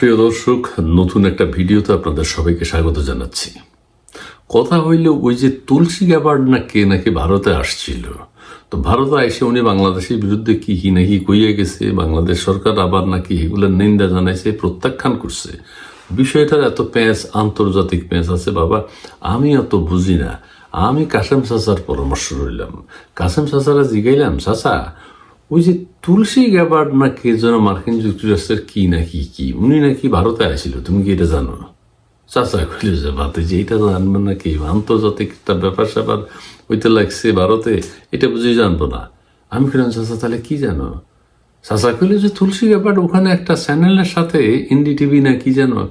প্রিয় দর্শক, নতুন একটা ভিডিওতে আপনাদের সবাইকে স্বাগত জানাচ্ছি। কথা হইল ওই যে তুলসী গ্যাবার্ড না কে নাকি ভারতে আসছিল? তো ভারতে এসে উনি বাংলাদেশের বিরুদ্ধে কি কি নাকি কইয়া গেছে, বাংলাদেশ সরকার আবার নাকি এগুলোর নিন্দা জানাইছে, প্রত্যাখ্যান করছে? বিষয়টার এত প্যাঁচ আন্তর্জাতিক প্যাঁচ আছে বাবা, আমি অত বুঝি না। আমি কাসেম চাচার পরামর্শ রইলাম কাসেম চাচারা জিগাইলাম, চাচা ওই যে তুলসী গ্যাবার্ড না কে যেন মার্কিন যুক্তরাষ্ট্রের কি নাকি কি উনি নাকি ভারতে আসছিল তুমি কি এটা জানো? চাচা কইল যে, ভাতে যে এটা জানবে না কি? আন্তর্জাতিক একটা ব্যাপার স্যাপার হইতে লাগছে ভারতে, এটা বুঝি জানব না। আমি কইলাম, চাচা, তাহলে কি জানো? চাচা কইল যে, তুলসী ব্যাপার ওখানে একটা চ্যানেলের সাথে এনডি টিভি না কি জানো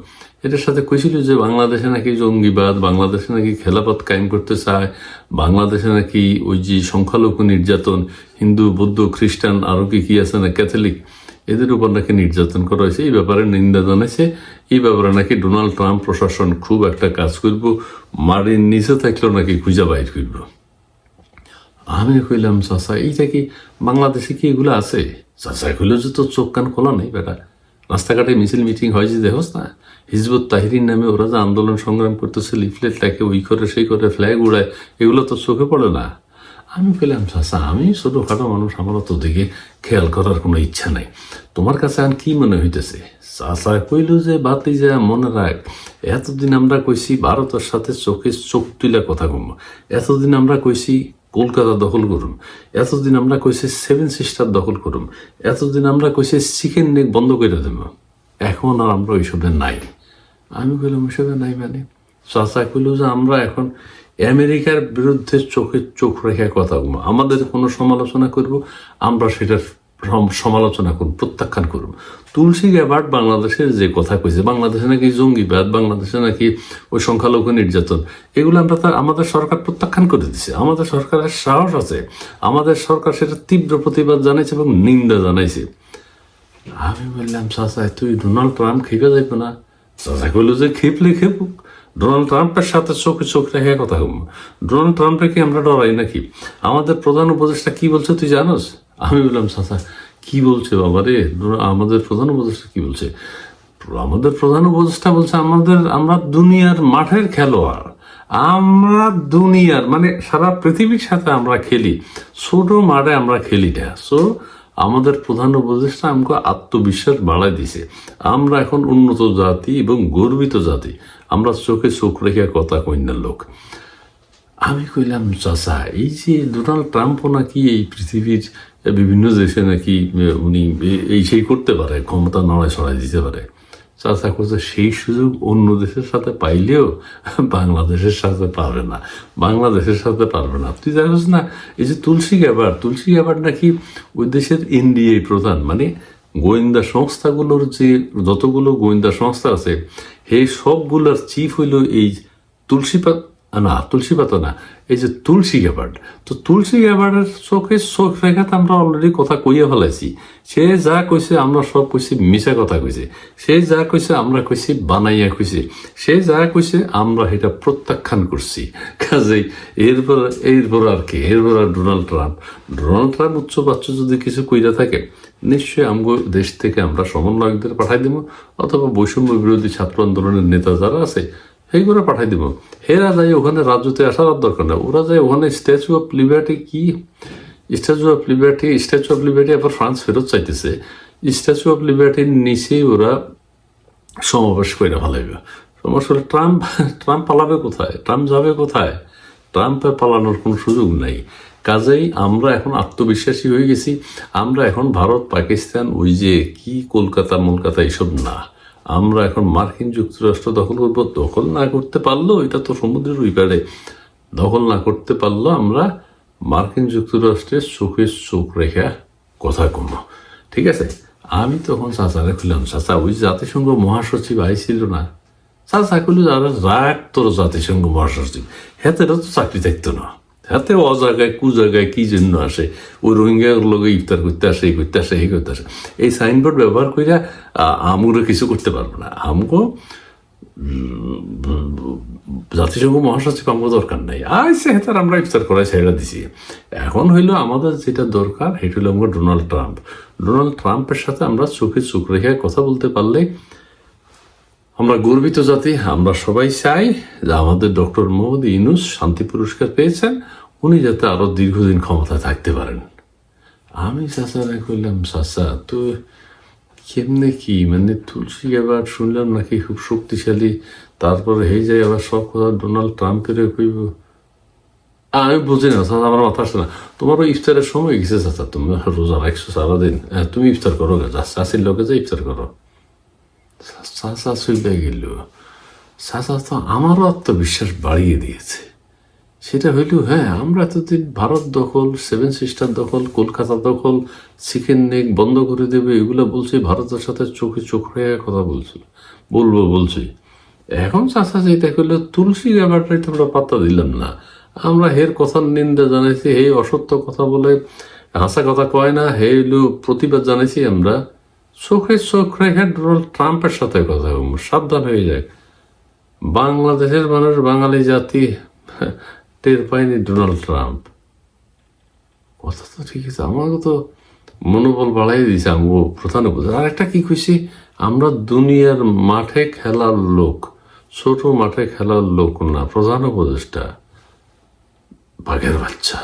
এটার সাথে কইছিল যে বাংলাদেশে নাকি জঙ্গিবাদ, বাংলাদেশে নাকি খেলাপথ কায়েম করতে চায়, বাংলাদেশে নাকি ওই যে সংখ্যালঘু নির্যাতন, হিন্দু, বৌদ্ধ, খ্রিস্টান, আরও কি কি আছে না, ক্যাথলিক, এদের উপর নাকি নির্যাতন করা হয়েছে। এই ব্যাপারে নিন্দা জানাইছে। এই ব্যাপারে নাকি ডোনাল্ড ট্রাম্প প্রশাসন খুব একটা কাজ করব, মাটির নিচে থাকলেও নাকি খুঁজা বাইর করব। আমি কইলাম, চাচা, এইটা কি বাংলাদেশে কি এগুলো আছে? চাচা কইল যে তো চোখ কান খোলা নেই, বেটা। রাস্তাঘাটে মিছিল মিটিং হয় যে দেখোস না? হিজবুত তাহিরির নামে ওরা যে আন্দোলন সংগ্রাম করতেছে, লিফলেট লেখে, ওই করে সেই করে ফ্ল্যাগ উড়ায়, এগুলো তো চোখে পড়ে না। আমি পেলাম চাচা, আমি ছোটোখাটো মানুষ আমারও তো দিকে খেয়াল করার কোনো ইচ্ছা নাই। তোমার কাছে আর কি মনে হইতেছে? চাচা কইল যে, বাতি যা, মনে রাখ। এতদিন আমরা কইছি, ভারতের সাথে চোখে চোখ তুলে কথা কম এতদিন আমরা কইছি কলকাতা দখল করুন। এতদিন আমরা কইছে সেভেন সিস্টার দখল করুন এতদিন আমরা কইছি চিকেন নেক বন্ধ করে দেব। এখন আর আমরা ওইসবের নাই। আমি কইলাম, ওইসবে নাই মানে? চাচা কইল যে, আমরা এখন আমেরিকার বিরুদ্ধে চোখে চোখ রেখে কথা বলব। আমাদের কোনো সমালোচনা করব, আমরা সেটার সমালোচনা করুন, প্রত্যাখ্যান করুন। তুলসী গ্যাবার্ড বাংলাদেশের যে কথা কইছে, বাংলাদেশে নাকি জঙ্গিবাদ বাংলাদেশে নাকি ওই সংখ্যালঘু নির্যাতন, এগুলো আমরা তার, আমাদের সরকার প্রত্যাখ্যান করে দিছে। আমাদের সরকারের সাহস আছে। আমাদের সরকার সেটা তীব্র প্রতিবাদ জানাইছে এবং নিন্দা জানাইছে। আমি বললাম, চাচা, তুই ডোনাল্ড ট্রাম্প খেপে যাইবে না? চাচা কইল যে, খেপলে খেপুক। ডোনাল্ড ট্রাম্পের সাথে চোখে চোখ রেখে কথা ডোনাল্ড ট্রাম্পকে আমরা ডরাই নাকি? আমাদের প্রধান উপদেষ্টা কি বলছে তুই জানোস? আমি বললাম চাচা কি বলছে বাবা রে? আমাদের প্রধান উপদেষ্টা কি বলছে? আমাদের প্রধান উপদেষ্টা বলছে, আমাদের, আমরা দুনিয়ার মাঠের খেলোয়াড়। আমরা দুনিয়ার মানে সারা পৃথিবীর সাথে আমরা খেলি। ছোট মাঠে আমরা খেলি না। সো আমাদের প্রধান উপদেষ্টা আমাকে আত্মবিশ্বাস বাড়াই দিছে। আমরা এখন উন্নত জাতি এবং গর্বিত জাতি। আমরা চোখে চোখ রেখে কথা কন্যার লোক। আমি কইলাম চাচা এই যে ডোনাল্ড ট্রাম্পও নাকি এই পৃথিবীর বিভিন্ন দেশে নাকি উনি এই সেই করতে পারে, ক্ষমতা নড়ায় সরাই দিতে পারে। চাচা করছে সেই সুযোগ অন্য দেশের সাথে পাইলেও বাংলাদেশের সাথে পারবে না। বাংলাদেশের সাথে পারবে না। তুই জানিস না, এই যে তুলসী গ্যাবার তুলসী গ্যাবার নাকি ওই দেশের এনডিএ প্রধান মানে গোয়েন্দা সংস্থাগুলোর যে যতগুলো গোয়েন্দা সংস্থা আছে সেই সবগুলোর চিফ হইল এই তুলসী না, তুলসী পাতা না, এই যে তুলসী গ্যাবার্ড তো তুলসী গ্যাবার্ডের চোখে চোখ রেখাতে আমরা অলরেডি কথা কইয়া ফেলাইছি। সে যা কইছে, আমরা সব কইছি মিশা কথা কইছে। সে যা কইছে, আমরা কইছি বানাইয়া কইছে। সে যা কইছে, আমরা এটা প্রত্যাখ্যান করছি। কাজেই এরপর এরপর আর কি, এরপর আর ডোনাল্ড ট্রাম্প। ডোনাল্ড ট্রাম্প উচ্চ বাচ্চ যদি কিছু কইরা থাকে, নিশ্চয়ই আমগো দেশ থেকে আমরা সমন্বয়কদের পাঠাই দেবো, অথবা বৈষম্য বিরোধী ছাত্র আন্দোলনের নেতা যারা আছে সেইগুলো পাঠাই দিব। হেরা যায় ওখানে রাজ্যতে আসার আর দরকার নেই। ওরা যায় ওখানে স্ট্যাচু অফ লিবার্টি কি? Statue of Liberty Statue of Liberty আবার ফ্রান্স ফেরত চাইতেছে। স্ট্যাচু অফ লিবার্টির নিচেই ওরা সমাবেশ করে ফেলাইবে সমস্যা হলো ট্রাম্প ট্রাম্প পালাবে কোথায়? ট্রাম্প যাবে কোথায়? ট্রাম্পে পালানোর কোনো সুযোগ নাই। কাজেই আমরা এখন আত্মবিশ্বাসী হয়ে গেছি। আমরা এখন ভারত পাকিস্তান ওই যে কি কলকাতা মলকাতা এইসব না। আমরা এখন মার্কিন যুক্তরাষ্ট্র দখল করব, দখল না করতে পারল, এটা তো সমুদ্রের ওই পারে দখল না করতে পারল, আমরা মার্কিন যুক্তরাষ্ট্রের চোখে চোখ রেখে কথা কমবো। ঠিক আছে? আমি তখন চাচারে খুললাম চাচা ওই জাতিসংঘ মহাসচিব আইছিল না? চাচা কইল যারা রাগ তোর জাতিসংঘ মহাসচিব, হেতেরও তো চাকরি থাকতো না। হাতে অ জায়গায় কু জায়গায় কি জন্য আসে? ওই রোহিঙ্গার লগে ইফতার করতে আসে, এই করতে আসে, এই করতে আসে। এই সাইনবোর্ড ব্যবহার কইরা আমুরে কিছু করতে পারব না। আমগো জাতিসংঘ মহাসচিব আমার দরকার নাই। আইসে হেতার, আমরা ইফতার করাই ছেড়ে দিছি। এখন হইল আমাদের যেটা দরকার সেটা হলো আমরা ডোনাল্ড ট্রাম্প। ডোনাল্ড ট্রাম্পের সাথে আমরা চোখে চোখ রেখে কথা বলতে পারলে আমরা গর্বিত জাতি, আমরা সবাই চাই যে আমাদের ডক্টর মোহাম্মদ ইনুস শান্তি পুরস্কার পেয়েছেন, উনি যাতে আরও দীর্ঘদিন ক্ষমতায় থাকতে পারেন। আমি চাচারা কইলাম, চাচা, তো কেমনে কি? মানে তুলসী এবার শুনলাম নাকি খুব শক্তিশালী, তারপরে হয়ে যায় আবার সব কথা ডোনাল্ড ট্রাম্পের কইব। আমি বুঝি না, চাচা, আমার মাথা আসে না। তোমারও ইফতারের সময় গেছে, চাচা, তুমি রোজা রাখছো সারাদিন। তুমি ইফতার করো চাষির লোকে যে ইফতার করো। চাচা চলে গেল চাচা তো আমারও আত্মবিশ্বাস বাড়িয়ে দিয়েছে। সেটা হইল হ্যাঁ আমরা এতদিন ভারত দখল, সেভেন সিস্টার দখল, কলকাতা দখল চিকেন নেক বন্ধ করে দেবে, এগুলো বলছি, ভারতের সাথে চোখে চোখ রেখে কথা বলছিল বলব বলছি। এখন চাষা যেটা করল, তুলসী ব্যাপারটাই তো আমরা পাত্তা দিলাম না। আমরা হের কথার নিন্দা জানাইছি হে অসত্য কথা বলে হাসা কথা কয় না হে প্রতিবাদ জানাইছি আমরা। চোখে চোখ রেখে ডোনাল্ড ট্রাম্পের সাথে কথা বলব। সাবধান হয়ে যায়। বাংলাদেশের মানুষ, বাঙালি জাতি, টের পায়নি ডোনাল্ড ট্রাম্প। কথা তো ঠিক আছে, আমাকে তো মনোবল বাড়াই দিয়েছে আমগো প্রধান উপদেশ আর একটা কি খুশি আমরা দুনিয়ার মাঠে খেলার লোক, ছোট মাঠে খেলার লোক না, প্রধান উপদেশটা বাঘের বাচ্চা।